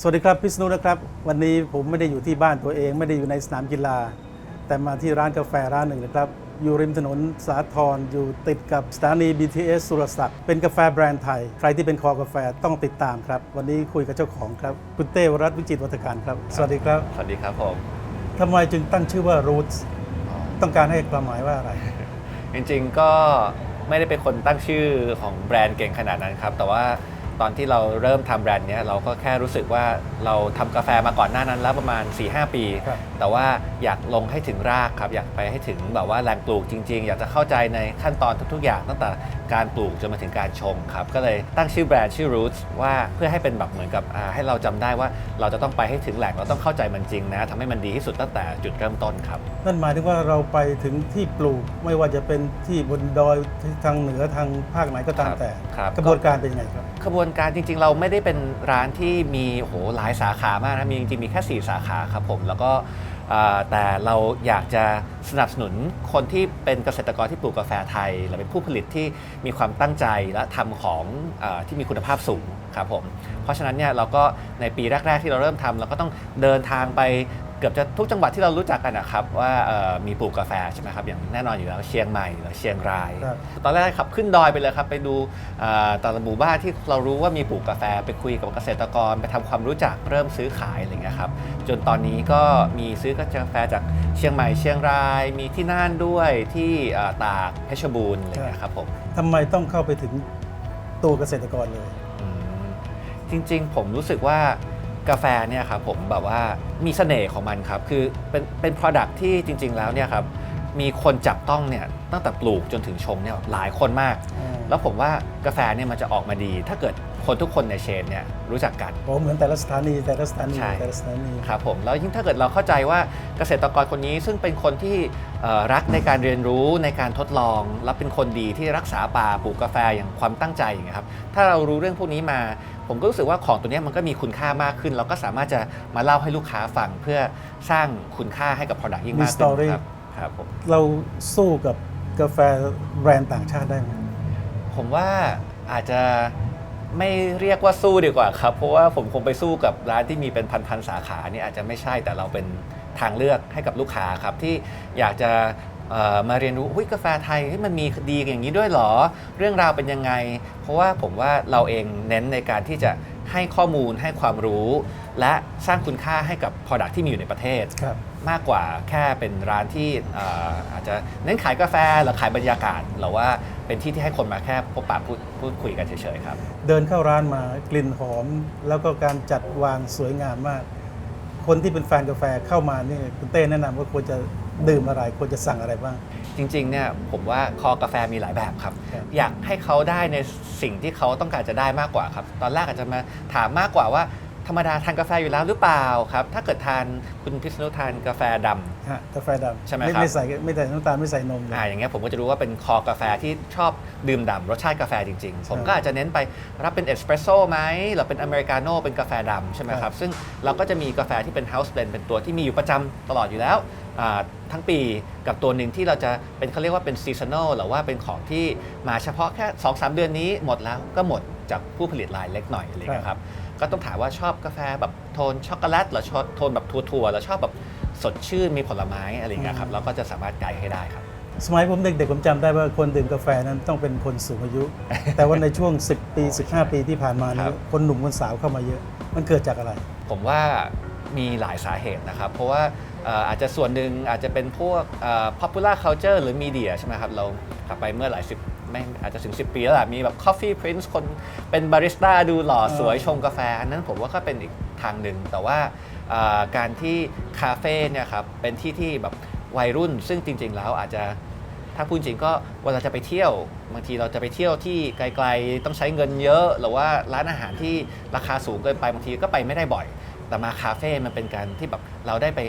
สวัสดีครับพิษณุนะครับ วันนี้ผมไม่ได้อยู่ที่บ้านตัวเอง ไม่ได้อยู่ในสนามกีฬา แต่มาที่ร้านกาแฟร้านหนึ่งนะครับ อยู่ริมถนนสาทรอยู่ติดกับสถานี BTS สุรศักดิ์เป็นกาแฟแบรนด์ไทย ใครที่เป็นคอกาแฟต้องติดตามครับ วันนี้คุยกับเจ้าของครับคุณเต้วรัตน์วิจิตรวัฒการครับ สวัสดีครับสวัสดีครับผมทำไมจึงตั้งชื่อว่า Roots ต้องการให้ความหมายว่าอะไร จริงๆก็ไม่ได้เป็นคนตั้งชื่อของแบรนด์เก่งขนาดนั้นครับ แต่ว่า ตอนที่เราเริ่มทำแบรนด์เนี้ยเราก็แค่รู้สึกว่าเราทำกาแฟมาก่อนหน้านั้นแล้วประมาณ 4-5 ปีครับแต่ว่าอยากลงให้ถึงรากครับ อยากไปให้ถึงแบบว่าแหล่งปลูกจริง ๆ อยากจะเข้าใจในขั้นตอนทุก ๆ อย่างตั้งแต่การปลูกจนมาถึงการชงครับ ก็เลยตั้งชื่อแบรนด์ชื่อ Roots ว่าเพื่อให้เป็นแบบเหมือนกับอ่าให้เราจำได้ว่าเราจะต้องไปให้ถึงแหล่งเราต้องเข้าใจมันจริงนะทำให้มันดีที่สุดตั้งแต่จุดเริ่มต้นครับ นั่นหมายถึงว่าเราไปถึงที่ปลูกไม่ว่าจะเป็นที่บนดอยที่ทางเหนือทางภาคไหนก็ตามครับแต่ครับกระบวนการเป็นยังไงครับขบวนการจริง ๆ เราไม่ได้เป็นร้านที่มีโหหลายสาขามากนะมีจริงๆมีแค่ 4 สาขาครับผมแล้วก็แต่เราอยากจะสนับสนุนคนที่เป็นเกษตรกรที่ปลูกกาแฟไทยหรือเป็นผู้ผลิตที่มีความตั้งใจและทำของอที่มีคุณภาพสูงครับผมเพราะฉะนั้นเนี่ยเราก็ในปีแรก ๆ ที่เราเริ่มทำเราก็ต้องเดินทางไป เกือบจะทุกจังหวัดที่เรารู้จักกันนะครับ ว่าเอ่อมีปลูกกาแฟใช่ไหมครับอย่างแน่นอนอยู่แล้วเชียงใหม่หรือเชียงรายครับตอนแรกขับขึ้นดอยไปเลยครับ ไปดูอ่าแต่ละหมู่บ้านที่เรารู้ว่ามีปลูกกาแฟไปคุยกับเกษตรกร ไปทำความรู้จักเริ่มซื้อขายอะไรเงี้ยครับจนตอนนี้ก็มีซื้อกาแฟจากเชียงใหม่เชียงราย มีที่น่านด้วยที่อ่าตากเพชรบูรณ์อะไรเงี้ยครับผมทำไมต้องเข้าไปถึงตัวเกษตรกรเลยอืมจริง ๆ ผมรู้สึกว่า กาแฟเนี่ยครับผมแบบว่ามีเสน่ห์ของมันครับ คือเป็นเป็น product ที่จริง ๆ แล้วเนี่ยครับ มีคนจับต้องเนี่ยตั้งแต่ปลูกจนถึงชงเนี่ยหลายคนมาก แล้วผมว่ากาแฟเนี่ยมันจะออกมาดี ถ้าเกิดคนทุกคนในเชนเนี่ยรู้จักกันโอ้เหมือนแต่ละสถานีแต่ละสถานีใช่แต่ละสถานีครับผมแล้วยิ่งถ้าเกิดเราเข้าใจว่าเกษตรกรคนนี้ซึ่งเป็นคนที่เอ่อรักในการเรียนรู้ในการทดลอง และเป็นคนดีที่รักษาป่าปลูกกาแฟอย่างความตั้งใจอย่างเงี้ยครับถ้าเรารู้เรื่องพวกนี้มา ผมก็รู้สึกว่าของตัวเนี้ยมันก็มีคุณค่ามากขึ้น เราก็สามารถจะมาเล่าให้ลูกค้าฟังเพื่อสร้างคุณค่าให้กับ Product ยิ่งมากมีขึ้น story ครับ ครับผมเราสู้กับกาแฟแบรนด์ต่างชาติได้ไหมผมว่าอาจจะไม่เรียกว่าสู้ดีกว่าครับ เพราะว่าผมคงไปสู้กับร้านที่มีเป็นพันๆสาขานี่อาจจะไม่ใช่แต่เราเป็นทางเลือกให้กับลูกค้าครับที่อยากจะเอ่อมาเรียนรู้อุ้ยกาแฟไทยเฮ้ยมันมีดีอย่างนี้ด้วยเหรอ เรื่องราวเป็นยังไง เพราะว่าผมว่าเราเองเน้นในการที่จะ ให้ข้อมูลให้ความรู้ และสร้างคุณค่าให้กับ Product ที่มีอยู่ในประเทศ ครับ มากกว่าแค่เป็นร้านที่เอ่ออาจจะเน้นขายกาแฟหรือขายบรรยากาศหรือว่าเป็นที่ที่ให้คนมาแค่พบปะพูดพูดคุยกันเฉยๆครับ เดินเข้าร้านมากลิ่นหอม แล้วก็การจัดวางสวยงามมาก คนที่เป็นแฟนกาแฟเข้ามานี่คุณเต้แนะนำว่าควรจะดื่มอะไรควรจะสั่งอะไรบ้าง จริงๆเนี่ยผมว่าคอกาแฟมีหลายแบบครับ ครับ อยากให้เขาได้ในสิ่งที่เขาต้องการจะได้มากกว่าครับ ตอนแรกอาจจะมาถามมากกว่าว่า ธรรมดาทานกาแฟอยู่แล้วหรือเปล่าครับ ถ้าเกิดทานคุณพิษณุทานกาแฟดำ ฮะกาแฟดำใช่ไหมครับ ไม่ใส่ไม่ใส่น้ำตาลไม่ใส่นมเลย อ่าอย่างเงี้ยผมก็จะรู้ว่าเป็นคอกาแฟที่ชอบดื่มด่ำรสชาติกาแฟจริงๆ ผมก็อาจจะเน้นไปรับเป็นเอสเปรสโซ่ไหมหรือเป็นอเมริกาโน่เป็นกาแฟดำใช่ไหมครับซึ่งเราก็จะมีกาแฟที่เป็นเฮาส์เบลนเป็นตัวที่มีอยู่ประจำตลอดอยู่แล้วอ่าทั้งปีกับตัวหนึ่งที่เราจะเป็นเขาเรียกว่าเป็นซีซันอลหรือว่าเป็นของที่มาเฉพาะแค่ 2-3 เดือนนี้หมดแล้วก็หมดจากผู้ผลิตรายเล็กหน่อยอะไรอย่างเงี้ยครับก็ต้องถามว่าชอบกาแฟแบบโทนช็อกโกแลตหรือชอบโทนแบบถั่วๆหรือชอบแบบสดชื่นมีผลไม้อะไรอย่างเงี้ยครับเราก็จะสามารถไกด์ให้ได้ครับ สมัยผมเด็กๆผมจำได้ว่าคนดื่มกาแฟนั้นต้องเป็นคนสูงอายุ แต่ว่าในช่วง 10 ปี 15 ปีที่ผ่านมาคนี้รับคนหนุ่มคนสาวเข้ามาเยอะ มันเกิดจากอะไร ผมว่ามีหลายสาเหตุนะครับ เพราะว่าเอ่ออาจจะส่วนหนึ่งอาจจะเป็นพวกเอ่อ popular culture หรือ media ใช่ไหมครับ เรากลับไปเมื่อหลายสิบไม่อาจจะถึง 10 ปีแล้วล่ะมีแบบ coffee prince คนเป็นบาริสต้าดูหล่อสวยชงกาแฟ อันนั้นผมว่าก็เป็นอีกทางหนึ่ง แต่ว่าเอ่อการที่คาเฟ่เนี่ยครับเป็นที่ที่แบบวัยรุ่น ซึ่งจริง ๆ แล้วอาจจะถ้าพูดจริงก็เวลาจะไปเที่ยวบางทีเราจะไปเที่ยวที่ไกลๆต้องใช้เงินเยอะ หรือว่าร้านอาหารที่ราคาสูงเกินไปบางทีก็ไปไม่ได้บ่อย แต่มาคาเฟ่มันเป็นการที่แบบเราได้ไป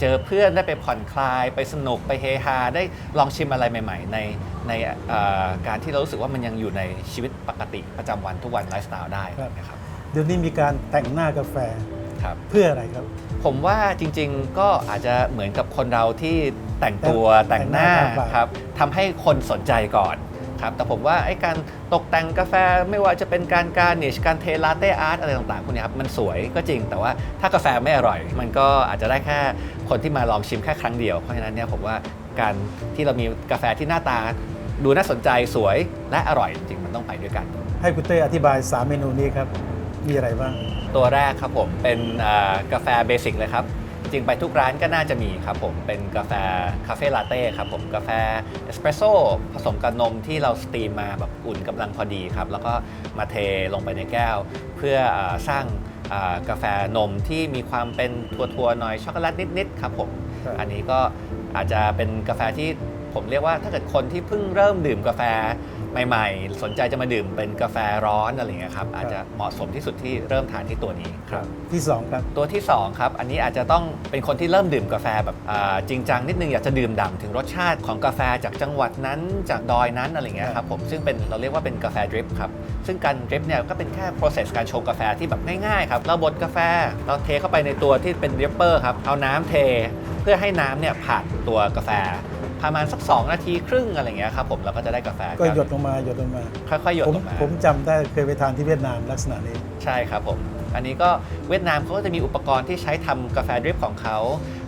เจอเพื่อนได้ไปผ่อนคลาย ไปสนุกไปเฮฮาได้ลองชิมอะไรใหม่ ๆ ในในเอ่อการที่เรารู้สึกว่ามันยังอยู่ในชีวิตปกติประจำวันทุกวันไลฟ์สไตล์ได้ครับนะครับเดี๋ยวนี้มีการแต่งหน้ากาแฟครับเพื่ออะไรครับ ผมว่าจริงๆก็อาจจะเหมือนกับคนเราที่แต่งตัวแต่แต่งงหน้าแต่งหน้าทำปากครับทำให้คนสนใจก่อนครับแต่ผมว่าไอ้การตกแต่งกาแฟไม่ว่าจะเป็นการการนิชการเทลาเต้อาร์ตอะไรต่างๆพวกเนี้ยครับมันสวยก็จริงแต่ว่าถ้ากาแฟไม่อร่อย มันก็อาจจะได้แค่ คนที่มาลองชิมแค่ครั้งเดียว เพราะฉะนั้นเนี่ยผมว่าการที่เรามีกาแฟที่หน้าตา ดูน่าสนใจสวยและอร่อยจริงๆมันต้องไปด้วยกัน ให้คุณเต้อธิบาย 3 เมนูนี้ครับ มีอะไรบ้าง ตัวแรกครับผมเป็นอ่ากาแฟเบสิกเลยครับ จริงไปทุกร้านก็น่าจะมีครับผมเป็นกาแฟคาเฟ่ลาเต้ครับผมกาแฟเอสเปรสโซ่ผสมกับนมที่เราสตรีมมาแบบอุ่นกำลังพอดีครับ แล้วก็มาเทลงไปในแก้ว เพื่ออาสร้างอ่า กาแฟนมที่มีความเป็นทัวร์ๆหน่อยช็อกโกแลตนิดๆครับผมครับอันนี้ก็อาจจะเป็นกาแฟที่ ผมเรียกว่าถ้าเกิดคนที่เพิ่งเริ่มดื่มกาแฟใหม่ๆ สนใจจะมาดื่มเป็นกาแฟร้อนอะไรอย่างเงี้ยครับอาจจะเหมาะสมที่สุดที่เริ่มทานที่ตัวนี้ครับ ที่2ครับ ตัวที่2ครับอันนี้อาจจะต้องเป็นคนที่เริ่มดื่มกาแฟแบบอ่าจริงจังนิดนึงอยากจะดื่มด่ำถึงรสชาติของกาแฟจากจังหวัดนั้นจากดอยนั้นอะไรเงี้ยครับผมซึ่งเป็นเราเรียกว่าเป็นกาแฟดริปครับซึ่งการดริปเนี่ยก็เป็นแค่ process การชงกาแฟที่แบบง่ายๆครับเราบดกาแฟเราเทเข้าไปในตัวที่เป็นดริปเปอร์ครับเอาน้ำเทเพื่อให้น้ำเนี่ยผ่านตัวกาแฟ ประมาณสัก 2 นาทีครึ่งอะไรเงี้ยครับผมเราก็จะได้กาแฟก็หยดลงมาหยดลงมาค่อยๆหยดผมลงมาผมจำได้เคยไปทานที่เวียดนามลักษณะนี้ ใช่ครับผม อันนี้ก็เวียดนามเขาก็จะมีอุปกรณ์ที่ใช้ทำกาแฟดริปของเขา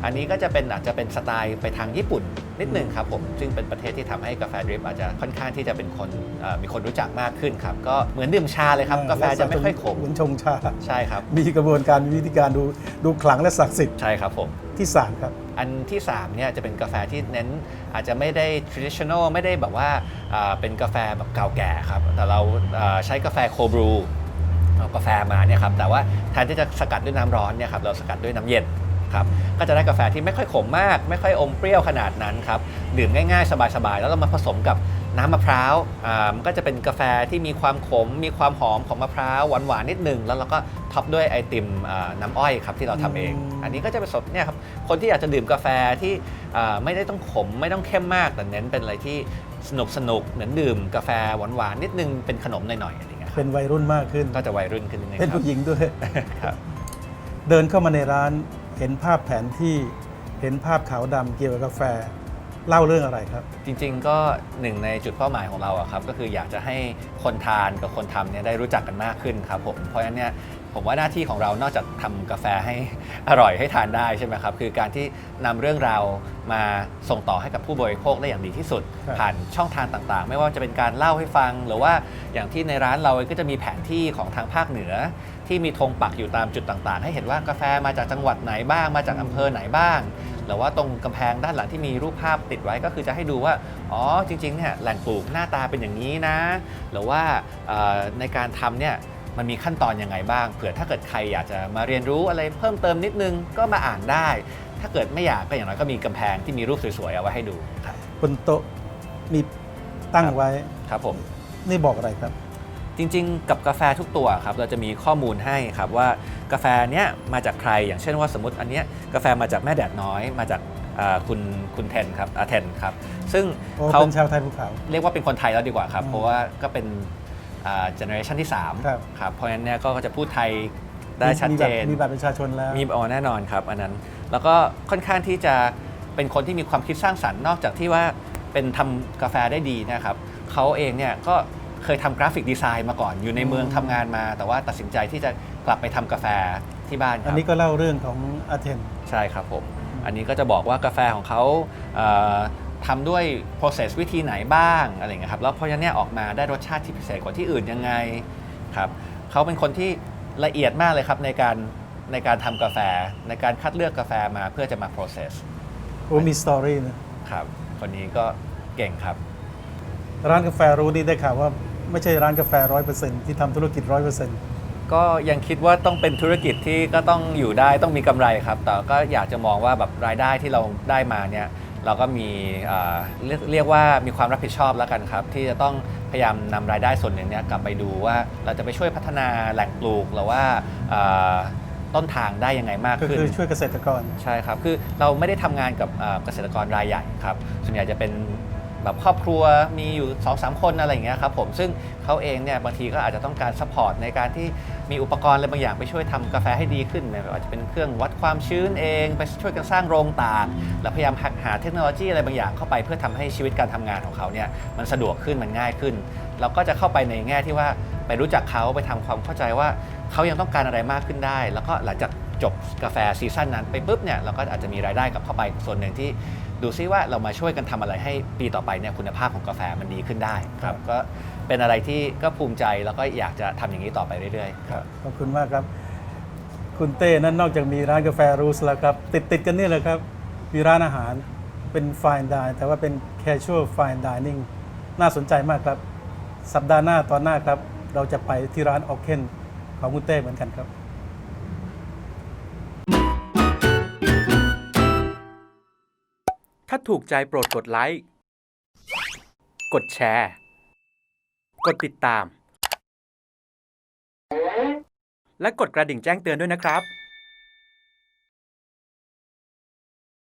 อันนี้ก็จะเป็นอาจจะเป็นสไตล์ไปทางญี่ปุ่นนิดหนึ่งครับผมซึ่งเป็นประเทศที่ทำให้กาแฟดริปอาจจะค่อนข้างที่จะเป็นคนเอ่อมีคนรู้จักมากขึ้นครับก็เหมือนดื่มชาเลยครับกาแฟจะไม่ค่อยขมเหมือนชงชา ใช่ครับ มีกระบวนการมีวิธีการดูดูขลังและศักดิ์สิทธิ์ ใช่ครับผม ที่ 3 ครับ อันที่3เนี่ยจะเป็นกาแฟที่เน้นอาจจะไม่ได้ traditional ไม่ได้แบบว่าเป็นกาแฟแบบเก่าแก่ครับ แต่เราใช้กาแฟโคบรูเอากาแฟมาเนี่ยครับแต่ว่าแทนที่จะสกัดด้วยน้ำร้อนเนี่ยครับเราสกัดด้วยน้ำเย็นครับก็จะได้กาแฟที่ไม่ค่อยขมมาก ไม่ค่อยอมเปรี้ยวขนาดนั้นครับดื่มง่ายๆ สบายๆ แล้วเรามาผสมกับ น้ำมะพร้าวอ่ามันก็จะเป็นกาแฟที่มีความขม มีความหอมของมะพร้าวหวานๆนิดนึงแล้วเราก็ท็อปด้วยไอติมอ่าน้ำอ้อยครับที่เราทำเองอืมอันนี้ก็จะผสมเนี่ยครับคนที่อยากจะดื่มกาแฟที่อ่าไม่ได้ต้องขมไม่ต้องเข้มมาก แต่เน้นเป็นอะไรที่สนุกสนุกเหมือนดื่มกาแฟหวานๆนิดนึงเป็นขนมหน่อยๆอะไรเงี้ยครับเป็นวัยรุ่นมากขึ้นก็จะวัยรุ่นขึ้นนิดนึงเป็นครับผู้หญิงด้วยครับเดินเข้ามาในร้านเห็นภาพแผนที่เห็นภาพขาวดำเกี่ยวกับกาแฟ เล่าเรื่องอะไรครับ จริงๆก็หนึ่งในจุดเป้าหมายของเราอะครับก็คืออยากจะให้คนทานกับคนทำเนี่ยได้รู้จักกันมากขึ้นครับผมเพราะฉะนั้นเนี่ยผมว่าหน้าที่ของเรานอกจากทำกาแฟให้ อร่อยให้ทานได้ใช่ไหมครับ คือการที่นำเรื่องราวมาส่งต่อให้กับผู้บริโภคได้อย่างดีที่สุด ครับ ผ่านช่องทางต่างๆ ไม่ว่าจะเป็นการเล่าให้ฟัง หรือว่าอย่างที่ในร้านเราก็จะมีแผนที่ของทางภาคเหนือ ที่มีธงปักอยู่ตามจุดต่างๆ ให้เห็นว่ากาแฟมาจากจังหวัดไหนบ้างมาจากอำเภอไหนบ้าง หรือว่าตรงกำแพงด้านหลังที่มีรูปภาพติดไว้ก็คือจะให้ดูว่าอ๋อจริงๆเนี่ยแหล่งปลูกหน้าตาเป็นอย่างนี้นะ หรือว่าเอ่อในการทำเนี่ยมันมีขั้นตอนยังไงบ้างเผื่อถ้าเกิดใครอยากจะมาเรียนรู้อะไรเพิ่มเติมนิดนึงก็มาอ่านได้ ถ้าเกิดไม่อยากก็อย่างน้อยก็มีกำแพงที่มีรูปสวยๆเอาไว้ให้ดูครับบนโต๊ะมีตั้งครับไว้ครับผมนี่บอกอะไรครับ จริง ๆ กับกาแฟทุกตัวครับเราจะมีข้อมูลให้ครับว่ากาแฟเนี้ยมาจากใคร อย่างเช่นว่าสมมติอันเนี้ยกาแฟมาจากแม่แดดน้อยมาจากอ่าคุณคุณเทนครับอาเทนครับซึ่งโอ้เขาเป็นชาวไทยภูเขา เรียกว่าเป็นคนไทยแล้วดีกว่าครับ อืมเพราะว่าก็เป็นเจเนอเรชันที่ครับ3ครับเพราะฉะนั้นเนี่ยก็จะพูดไทยได้ชัดเจน มีบัตรประชาชนแล้ว มีอ๋อแน่นอนครับอันนั้น แล้วก็ค่อนข้างที่จะเป็นคนที่มีความคิดสร้างสรรค์นอกจากที่ว่าเป็นทำกาแฟได้ดีนะครับเขาเองเนี่ยก็ เคยทำกราฟิกดีไซน์มาก่อน อยู่ในเมืองอืมทำงานมา แต่ว่าตัดสินใจที่จะกลับไปทำกาแฟที่บ้านคอันรับนี้ก็เล่าเรื่องของอาเทน ใช่ครับผมอันนี้ก็จะบอกว่ากาแฟของเขาเอ่อทำด้วย process วิธีไหนบ้างอะไรอย่างเงี้ยครับแล้วเพราะฉะนั้นเนี่ยออกมาได้รสชาติที่พิเศษกว่าที่อื่นยังไงครับเขาเป็นคนที่ละเอียดมากเลยครับในการในการทำกาแฟในการคัดเลือกกาแฟมาเพื่อจะมา process โอ้มีสตอรี่นะครับคนนี้ก็เก่งครับ ร้านกาแฟรู้ดีได้ข่าวว่า ไม่ใช่ร้านกาแฟร้อยเปอร์เซ็นที่ทำธุรกิจร้อยเปอร์เซ็นต์ก็ยังคิดว่าต้องเป็นธุรกิจที่ก็ต้องอยู่ได้ต้องมีกำไรครับ แต่ก็อยากจะมองว่าแบบรายได้ที่เราได้มาเนี่ยเราก็มีเอ่อเรียกเรียกว่ามีความรับผิดชอบแล้วกันครับ ที่จะต้องพยายามนำรายได้ส่วนหนึ่งเนี่ยกลับไปดูว่าเราจะไปช่วยพัฒนาแหล่งปลูกหรือว่าเอ่อต้นทางได้ยังไงมากก็ขึ้น คือช่วยเกษตรกร ใช่ครับ คือเราไม่ได้ทำงานกับเอ่อเกษตรกรรายใหญ่ครับ ส่วนใหญ่จะเป็น แบบครอบครัวมีอยู่2อสคนอะไรอย่างเงี้ยครับผมซึ่งเขาเองเนี่ยบางทีก็อาจจะต้องการซัพพอร์ตในการที่มีอุปกรณ์อะไรบางอย่างไปช่วยทำกาแฟให้ดีขึ้นไม่ว่าจะเป็นเครื่องวัดความชื้นเอง ไปช่วยกันสร้างโรงตากแล้วพยายามหักหาเทคโนโลยีอะไรบางอย่างเข้าไปเพื่อทำให้ชีวิตการทำงานของเขาเนี่ยมันสะดวกขึ้นมันง่ายขึ้น เราก็จะเข้าไปในแง่ที่ว่าไปรู้จักเขาไปทำความเข้าใจว่าเขายังต้องการอะไรมากขึ้นได้ แล้วก็หลังจากจบกาแฟซีซั่นนั้นไปปุ๊บเนี่ยเราก็อาจจะมีรายได้กับเข้าไปส่วนหนึ่งที่ ดูซิว่าเรามาช่วยกันทำอะไรให้ปีต่อไปเนี่ยคุณภาพของกาแฟมันดีขึ้นได้ครับก็เป็นอะไรที่ก็ภูมิใจแล้วก็อยากจะทำอย่างนี้ต่อไปเรื่อยๆครับขอบคุณมากครับ คุณเต้นั้นนอกจากมีร้านกาแฟรูสแล้วครับ ติดติดๆกันนี่แหละครับ มีร้านอาหารเป็นฟ i น e ด i แต่ว่าเป็น casual fine dining น่าสนใจมากครับ สัปดาห์หน้าตอนหน้าครับ เราจะไปที่ร้านออ k เคนของคุณเต้เหมือนกันครับ ถ้าถูกใจโปรดกดไลค์ กดแชร์ กดติดตาม และกดกระดิ่งแจ้งเตือนด้วยนะครับ